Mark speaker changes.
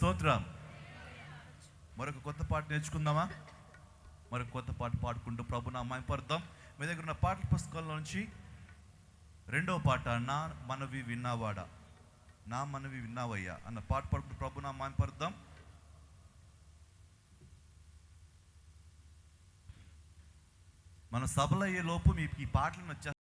Speaker 1: స్తోత్రం. మరొక కొత్త పాట నేర్చుకుందామా? మరొక కొత్త పాట పాడుకుంటూ ప్రభు నా పడదాం మీ దగ్గర ఉన్న పాటల పుస్తకంలో నుంచి రెండవ పాట నా మనవి విన్నావాడా. నా మనవి విన్నావయ్యా అన్న పాట పాడుకుంటూ ప్రభు నా పడదాం మన సభలు అయ్యే లోపు మీకు ఈ పాటలను వచ్చే